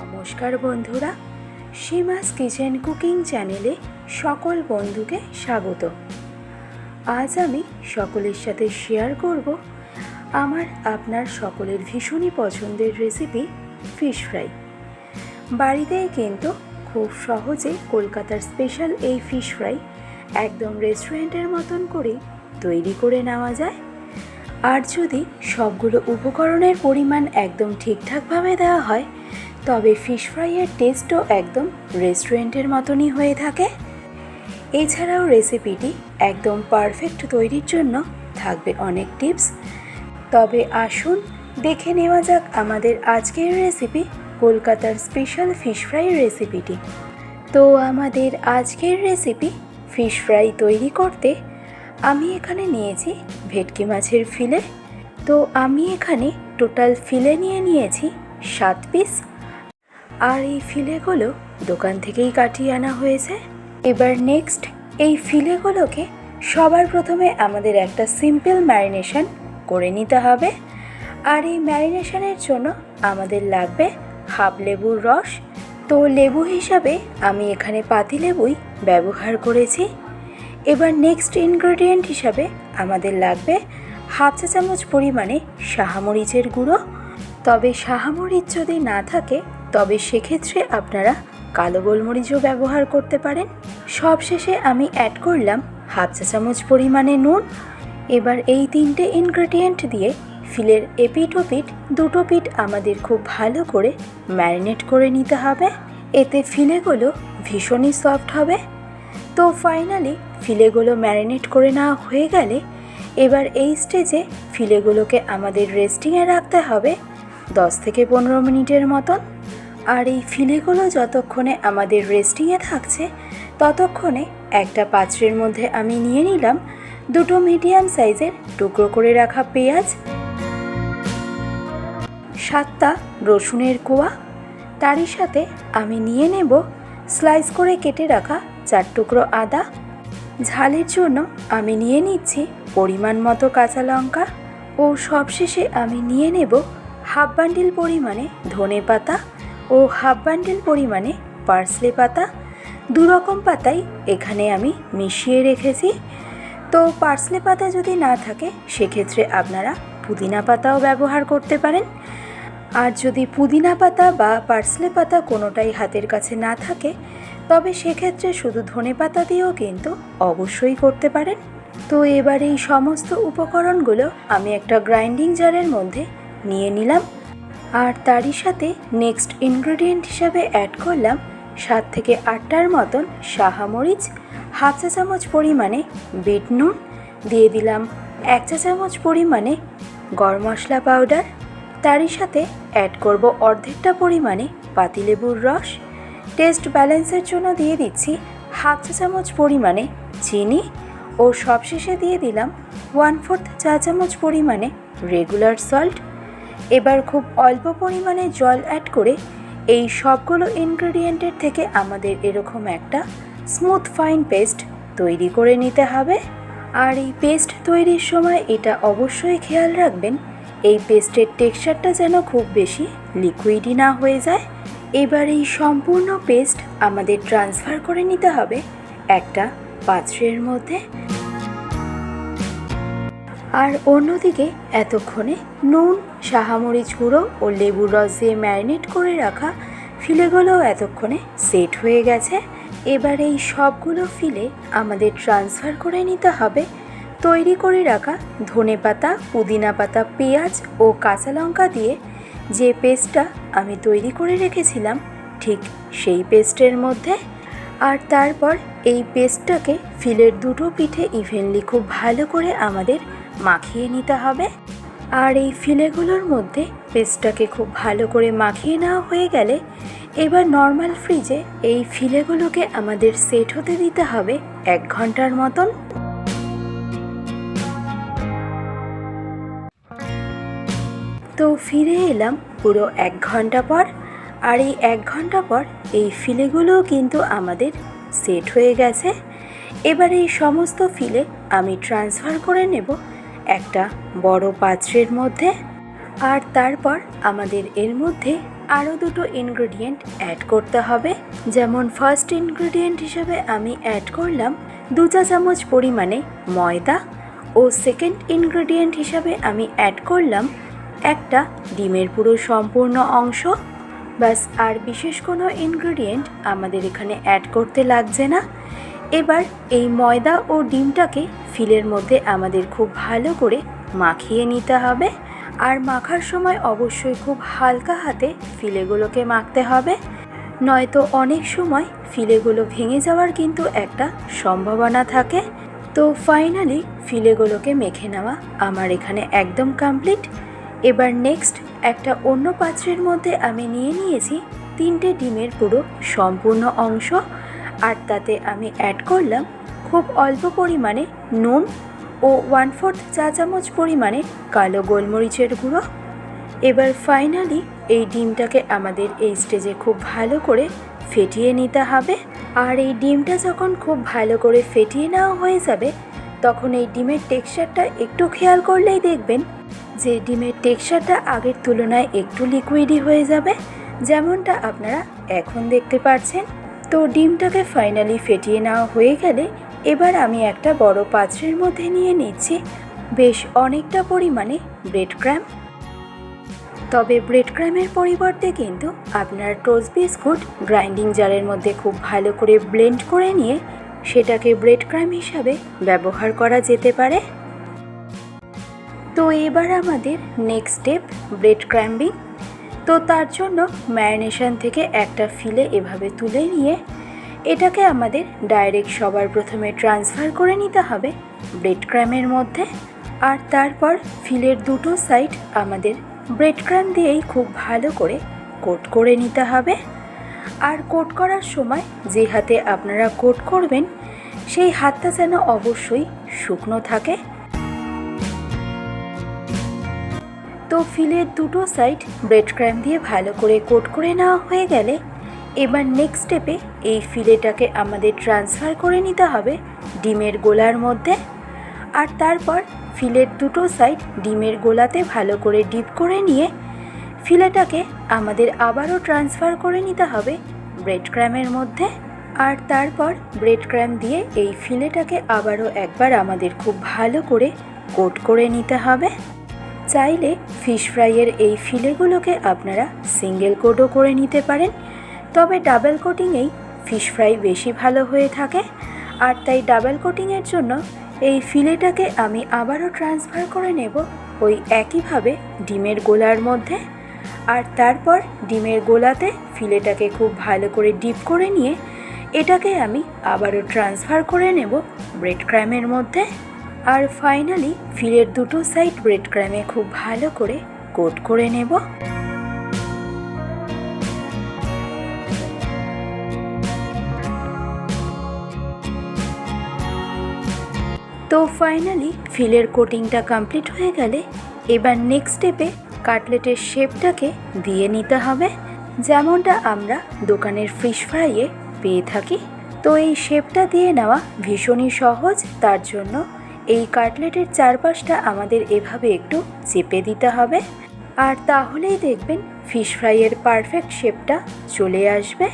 নমস্কার বন্ধুরা, সীমাস kitchen cooking চ্যানেলে সকল বন্ধুকে স্বাগত। আজ আমি সকলের সাথে শেয়ার করব আমার আপনার সকলের ভীষণই পছন্দের রেসিপি ফিশ ফ্রাই। বাড়িতেই কিন্তু খুব সহজে কলকাতার স্পেশাল এই ফিশ ফ্রাই একদম রেস্টুরেন্টের মতন করে তৈরি করে নেওয়া যায়। আর যদি সবগুলো উপকরণের পরিমাণ একদম ঠিকঠাকভাবে দেওয়া হয় তবে ফিশ ফ্রাইয়ের টেস্টও একদম রেস্টুরেন্টের মতনই হয়ে থাকে। এছাড়াও রেসিপিটি একদম পারফেক্ট তৈরির জন্য থাকবে অনেক টিপস তবে আসুন, দেখে নেওয়া যাক আমাদের আজকের রেসিপি কলকাতার স্পেশাল ফিশ ফ্রাই রেসিপিটি তো আমাদের আজকের রেসিপি ফিশ ফ্রাই তৈরি করতে আমি এখানে নিয়েছি ভেটকি মাছের ফিলে তো আমি এখানে টোটাল ফিলে নিয়ে নিয়েছি সাত পিস আর এই ফিলেগুলো দোকান থেকেই কাটিয়ে আনা হয়েছে। এবার নেক্সট এই ফিলেগুলোকে সবার প্রথমে আমাদের একটা সিম্পল ম্যারিনেশন করে নিতে হবে। আর এই ম্যারিনেশনের জন্য আমাদের লাগবে হাফ লেবুর রস। তো লেবু হিসাবে আমি এখানে পাতি লেবুই ব্যবহার করেছি। এবার নেক্সট ইনগ্রেডিয়েন্ট হিসাবে আমাদের লাগবে হাফ চা চামচ পরিমাণে সাহামরিচের গুঁড়ো। তবে সাহামরিচ যদি না থাকে তবে সেক্ষেত্রে আপনারা কালো গোলমরিচও ব্যবহার করতে পারেন। সবশেষে আমি অ্যাড করলাম হাফ চা চামচ পরিমাণে নুন। এবার এই তিনটে ইনগ্রেডিয়েন্ট দিয়ে ফিলের এপিট ওপিট দুটো পিঠ আমাদের খুব ভালো করে ম্যারিনেট করে নিতে হবে। এতে ফিলেগুলো ভীষণই সফট হবে। তো ফাইনালি ফিলেগুলো ম্যারিনেট করে নেওয়া হয়ে গেলে এবার এই স্টেজে ফিলেগুলোকে আমাদের রেস্টিংয়ে রাখতে হবে দশ থেকে পনেরো মিনিটের মতন। আর এই ফিলেগুলো যতক্ষণে আমাদের রেস্টিংয়ে থাকছে, ততক্ষণে একটা পাত্রের মধ্যে আমি নিয়ে নিলাম দুটো মিডিয়াম সাইজের টুকরো করে রাখা পেঁয়াজ, সাতটা রসুনের কোয়া, তারই সাথে আমি নিয়ে নেব স্লাইস করে কেটে রাখা চার টুকরো আদা। ঝালের জন্য আমি নিয়ে নিচ্ছি পরিমাণ মতো কাঁচা লঙ্কা ও সবশেষে আমি নিয়ে নেব হাফ বান্ডিল পরিমাণে ধনে পাতা ও হাফ বান্ডিল পরিমাণে পার্সলে পাতা দু রকম পাতাই এখানে আমি মিশিয়ে রেখেছি। তো পার্সলে পাতা যদি না থাকে, সেক্ষেত্রে আপনারা পুদিনা পাতাও ব্যবহার করতে পারেন। আর যদি পুদিনা পাতা বা পার্সলে পাতা কোনোটাই হাতের কাছে না থাকে, তবে সেক্ষেত্রে শুধু ধনে পাতা দিয়েও কিন্তু অবশ্যই করতে পারেন। তো এবার এই সমস্ত উপকরণগুলো আমি একটা গ্রাইন্ডিং জারের মধ্যে নিয়ে নিলাম। আর তারই সাথে নেক্সট ইনগ্রেডিয়েন্ট হিসাবে অ্যাড করলাম সাত থেকে আটটার মতন সাহামরিচ হাফ চা চামচ পরিমাণে বিট নুন, দিয়ে দিলাম এক চা চামচ পরিমাণে গরম মশলা পাউডার তারই সাথে অ্যাড করব অর্ধেকটা পরিমাণে পাতিলেবুর রস টেস্ট ব্যালেন্সের জন্য দিয়ে দিচ্ছি হাফ চা চামচ পরিমাণে চিনি ও সবশেষে দিয়ে দিলাম ওয়ান ফোর্থ চা চামচ পরিমাণে রেগুলার সল্ট এবার খুব অল্প পরিমাণে জল অ্যাড করে এই সবগুলো ইনগ্রেডিয়েন্টের থেকে আমাদের এরকম একটা স্মুথ ফাইন পেস্ট তৈরি করে নিতে হবে। আর এই পেস্ট তৈরির সময় এটা অবশ্যই খেয়াল রাখবেন, এই পেস্টের টেক্সচারটা যেন খুব বেশি লিকুইডই না হয়ে যায়। এবার এই সম্পূর্ণ পেস্ট আমাদের ট্রান্সফার করে নিতে হবে একটা পাত্রের মধ্যে। আর অন্যদিকে এতক্ষণে নুন সাহামরিচ গুঁড়ো ও লেবুর রস দিয়ে ম্যারিনেট করে রাখা ফিলেগুলোও এতক্ষণে সেট হয়ে গেছে। এবার এই সবগুলো ফিলে আমাদের ট্রান্সফার করে নিতে হবে। তৈরি করে রাখা ধনে পাতা, পুদিনা পাতা, পেঁয়াজ ও কাঁচা লঙ্কা দিয়ে যে পেস্টটা আমি তৈরি করে রেখেছিলাম ঠিক সেই পেস্টের মধ্যে। আর তারপর এই পেস্টটাকে ফিলের দুটো পিঠে ইভেনলি খুব ভালো করে আমাদের মাখিয়ে নিতে হবে। আর এই ফিলেগুলোর মধ্যে পেস্টটাকে খুব ভালো করে মাখিয়ে নেওয়া হয়ে গেলে এবার নর্মাল ফ্রিজে এই ফিলেগুলোকে আমাদের সেট হতে দিতে হবে এক ঘণ্টার মতন। তো ফিরে এলাম পুরো এক ঘণ্টা পর। আর এই এক ঘণ্টা পর এই ফিলেগুলোও কিন্তু আমাদের সেট হয়ে গেছে। এবার এই সমস্ত ফিলে আমি ট্রান্সফার করে নেব একটা বড় পাত্রের মধ্যে আর তারপর আমাদের এর মধ্যে আরও দুটো ইনগ্রেডিয়েন্ট অ্যাড করতে হবে। যেমন ফার্স্ট ইনগ্রেডিয়েন্ট হিসাবে আমি অ্যাড করলাম দু চা চামচ পরিমাণে ময়দা ও সেকেন্ড ইনগ্রেডিয়েন্ট হিসাবে আমি অ্যাড করলাম একটা ডিমের পুরো সম্পূর্ণ অংশ। ব্যাস, আর বিশেষ কোনো ইনগ্রেডিয়েন্ট আমাদের এখানে অ্যাড করতে লাগছে না। এবার এই ময়দা ও ডিমটাকে ফিলের মধ্যে আমাদের খুব ভালো করে মাখিয়ে নিতে হবে। আর মাখার সময় অবশ্যই খুব হালকা হাতে ফিলেগুলোকে মাখতে হবে। নয়তো অনেক সময় ফিলেগুলো ভেঙে যাওয়ার কিন্তু একটা সম্ভাবনা থাকে। তো ফাইনালি ফিলেগুলোকে মেখে নেওয়া আমার এখানে একদম কমপ্লিট এবার নেক্সট একটা অন্য পাত্রের মধ্যে আমি নিয়ে নিয়েছি তিনটে ডিমের পুরো সম্পূর্ণ অংশ। আর তাতে আমি অ্যাড করলাম খুব অল্প পরিমাণে নুন ও ওয়ান ফোর্থ চা চামচ পরিমাণে কালো গোলমরিচের গুঁড়ো। এবার ফাইনালি এই ডিমটাকে আমাদের এই স্টেজে খুব ভালো করে ফেটিয়ে নিতে হবে। আর এই ডিমটা যখন খুব ভালো করে ফেটিয়ে নেওয়া হয়ে যাবে, তখন এই ডিমের টেক্সচারটা একটু খেয়াল করলেই দেখবেন যে ডিমের টেক্সচারটা আগের তুলনায় একটু লিকুইডই হয়ে যাবে, যেমনটা আপনারা এখন দেখতে পাচ্ছেন। তো ডিমটাকে ফাইনালি ফেটিয়ে নেওয়া হয়ে গেলে এবার আমি একটা বড় পাত্রের মধ্যে নিয়ে নিচ্ছি বেশ অনেকটা পরিমাণে ব্রেড ক্র্যাম তবে ব্রেড ক্র্যামের পরিবর্তে কিন্তু আপনার টোস্ট বিস্কুট গ্রাইন্ডিং জারের মধ্যে খুব ভালো করে ব্লেন্ড করে নিয়ে সেটাকে ব্রেড ক্র্যাম হিসাবে ব্যবহার করা যেতে পারে। তো এবার আমাদের নেক্সট স্টেপ ব্রেড ক্র্যাম্বিং তো তার জন্য ম্যারিনেশন থেকে একটা ফিলে এভাবে তুলে নিয়ে এটাকে আমাদের ডাইরেক্ট সবার প্রথমে ট্রান্সফার করে নিতে হবে ব্রেড ক্র্যামের মধ্যে। আর তারপর ফিলের দুটো সাইড আমাদের ব্রেড ক্র্যাম দিয়েই খুব ভালো করে কোট করে নিতে হবে। আর কোট করার সময় যে হাতে আপনারা কোট করবেন, সেই হাতটা যেন অবশ্যই শুকনো থাকে। তো ফিলের দুটো সাইড ব্রেড ক্র্যাম দিয়ে ভালো করে কোট করে নেওয়া হয়ে গেলে এবার নেক্সট স্টেপে এই ফিলেটাকে আমাদের ট্রান্সফার করে নিতে হবে ডিমের গোলার মধ্যে। আর তারপর ফিলের দুটো সাইড ডিমের গোলাতে ভালো করে ডিপ করে নিয়ে ফিলেটাকে আমাদের আবারও ট্রান্সফার করে নিতে হবে ব্রেড ক্র্যামের মধ্যে। আর তারপর ব্রেড ক্র্যাম দিয়ে এই ফিলেটাকে আবারও একবার আমাদের খুব ভালো করে কোট করে নিতে হবে। চাইলে ফিশ ফ্রাইয়ের এই ফিলেগুলোকে আপনারা সিঙ্গেল কোটও করে নিতে পারেন। তবে ডাবল কোটিংয়েই ফিশ ফ্রাই বেশি ভালো হয়ে থাকে। আর তাই ডাবল কোটিংয়ের জন্য এই ফিলেটাকে আমি আবারও ট্রান্সফার করে নেব ওই একইভাবে ডিমের গোলার মধ্যে। আর তারপর ডিমের গোলাতে ফিলেটাকে খুব ভালো করে ডিপ করে নিয়ে এটাকে আমি আবারও ট্রান্সফার করে নেব ব্রেড ক্র্যামের মধ্যে। আর ফাইনালি ফিলের দুটো সাইড ব্রেড ক্র্যামে খুব ভালো করে কোট করে নেব। তো ফাইনালি ফিলের কোটিংটা কমপ্লিট হয়ে গেলে এবার নেক্সট স্টেপে কাটলেটের শেপটাকে দিয়ে নিতে হবে, যেমনটা আমরা দোকানের ফিশ ফ্রাইয়ে পেয়ে থাকি। তো এই শেপটা দিয়ে নেওয়া ভীষণই সহজ, তার জন্য এই কাটলেটের চারপাশটা আমাদের এভাবে একটু চেপে দিতে হবে। আর তাহলেই দেখবেন ফিশ ফ্রাইয়ের পারফেক্ট শেপটা চলে আসবে।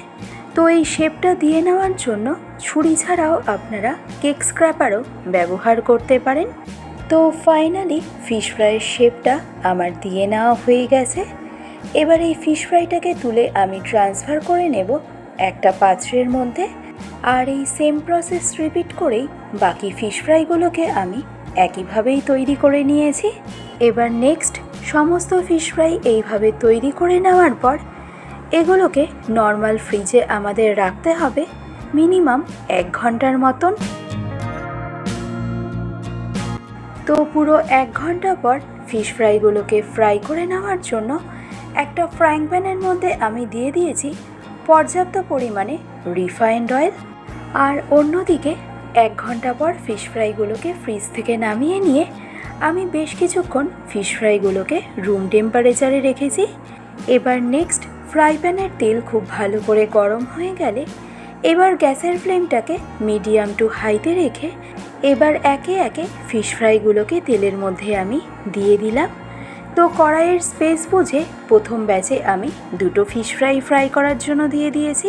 তো এই শেপটা দিয়ে নেওয়ার জন্য ছুরি ছাড়াও আপনারা কেক স্ক্র্যাপারও ব্যবহার করতে পারেন। তো ফাইনালি ফিশ ফ্রাইয়ের শেপটা আমার দিয়ে নেওয়া হয়ে গেছে। এবার এই ফিশ ফ্রাইটাকে তুলে আমি ট্রান্সফার করে নেব একটা পাত্রের মধ্যে। আর এই সেম প্রসেস রিপিট করেই বাকি ফিশ ফ্রাইগুলোকে আমি একইভাবেই তৈরি করে নিয়েছি। এবার নেক্সট সমস্ত ফিশ ফ্রাই এইভাবে তৈরি করে নেওয়ার পর এগুলোকে নর্মাল ফ্রিজে আমাদের রাখতে হবে মিনিমাম এক ঘণ্টার মতন। তো পুরো এক ঘণ্টা পর ফিশ ফ্রাইগুলোকে ফ্রাই করে নেওয়ার জন্য একটা ফ্রাইং প্যানের মধ্যে আমি দিয়ে দিয়েছি পর্যাপ্ত পরিমাণে রিফাইন্ড অয়েল আর অন্যদিকে এক ঘণ্টা পর ফিশ ফ্রাইগুলোকে ফ্রিজ থেকে নামিয়ে নিয়ে আমি বেশ কিছুক্ষণ ফিশ ফ্রাইগুলোকে রুম টেম্পারেচারে রেখেছি। এবার নেক্সট ফ্রাই প্যানের তেল খুব ভালো করে গরম হয়ে গেলে এবার গ্যাসের ফ্লেমটাকে মিডিয়াম টু হাইতে রেখে এবার একে একে ফিশ ফ্রাইগুলোকে তেলের মধ্যে আমি দিয়ে দিলাম। তো কড়াইয়ের স্পেস বুঝে প্রথম ব্যাচে আমি দুটো ফিশ ফ্রাই ফ্রাই করার জন্য দিয়ে দিয়েছি।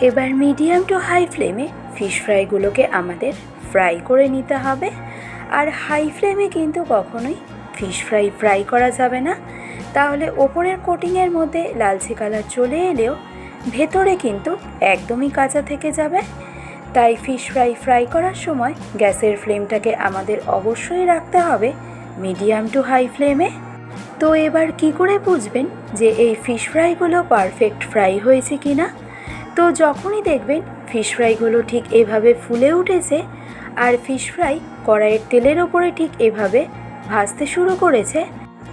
এবার মিডিয়াম টু হাই ফ্লেমে ফিশ ফ্রাইগুলোকে আমাদের ফ্রাই করে নিতে হবে। আর হাই ফ্লেমে কিন্তু কখনোই ফিশ ফ্রাই ফ্রাই করা যাবে না। তাহলে ওপরের কোটিংয়ের মধ্যে লালচে কালার চলে এলেও ভেতরে কিন্তু একদমই কাঁচা থেকে যাবে। তাই ফিশ ফ্রাই ফ্রাই করার সময় গ্যাসের ফ্লেমটাকে আমাদের অবশ্যই রাখতে হবে মিডিয়াম টু হাই ফ্লেমে তো এবার কি করে বুঝবেন যে এই ফিশ ফ্রাইগুলো পারফেক্ট ফ্রাই হয়েছে কি না তো যখনই দেখবেন ফিশ ফ্রাইগুলো ঠিক এভাবে ফুলে উঠেছে আর ফিশ ফ্রাই কড়াইয়ের তেলের ওপরে ঠিক এভাবে ভাজতে শুরু করেছে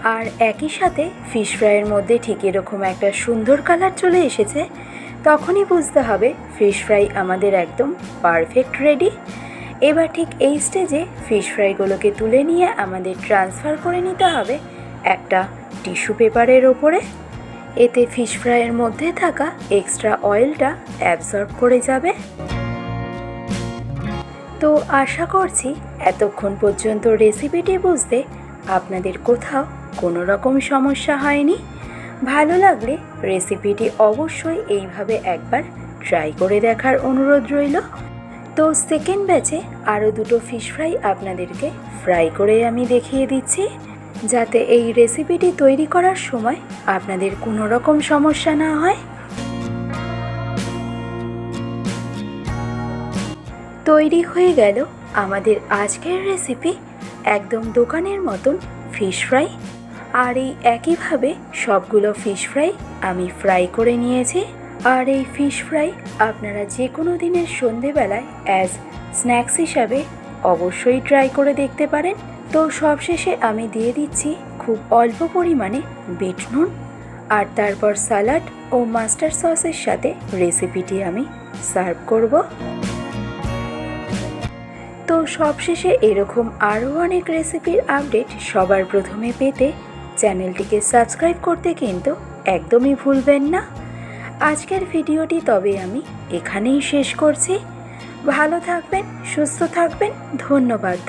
আর একই সাথে ফিশ ফ্রাইয়ের মধ্যে ঠিক এরকম একটা সুন্দর কালার চলে এসেছে, তখনই বুঝতে হবে ফিশ ফ্রাই আমাদের একদম পারফেক্ট রেডি এবার ঠিক এই স্টেজে ফিশ ফ্রাইগুলোকে তুলে নিয়ে আমাদের ট্রান্সফার করে নিতে হবে একটা টিস্যু পেপারের ওপরে। এতে ফিশ ফ্রাইয়ের মধ্যে থাকা এক্সট্রা অয়েলটা অ্যাবসর্ব করে যাবে। তো আশা করছি এতক্ষণ পর্যন্ত রেসিপিটি বুঝতে আপনাদের কোথাও কোনো রকম সমস্যা হয়নি। ভালো লাগলে রেসিপিটি অবশ্যই এইভাবে একবার ট্রাই করে দেখার অনুরোধ রইল। তো সেকেন্ড ব্যাচে আরও দুটো ফিশ ফ্রাই আপনাদেরকে ফ্রাই করে আমি দেখিয়ে দিচ্ছি। যাতে এই রেসিপিটি তৈরি করার সময় আপনাদের কোনো রকম সমস্যা না হয়। তৈরি হয়ে গেল আমাদের আজকের রেসিপি, একদম দোকানের মতন ফিশ ফ্রাই আর এই একইভাবে সবগুলো ফিশ ফ্রাই আমি ফ্রাই করে নিয়েছি। আর এই ফিশ ফ্রাই আপনারা যে কোনো দিনের সন্ধেবেলায় অ্যাজ স্ন্যাক্স হিসাবে অবশ্যই ট্রাই করে দেখতে পারেন। তো সবশেষে আমি দিয়ে দিচ্ছি খুব অল্প পরিমাণে বিট নুন আর তারপর স্যালাড ও মাস্টার সসের সাথে রেসিপিটি আমি সার্ভ করব। তো সবশেষে এরকম আরও অনেক রেসিপির আপডেট সবার প্রথমে পেতে চ্যানেলটিকে সাবস্ক্রাইব করতে কিন্তু একদমই ভুলবেন না। আজকের ভিডিওটি তবে আমি এখানেই শেষ করছি। ভালো থাকবেন, সুস্থ থাকবেন, ধন্যবাদ।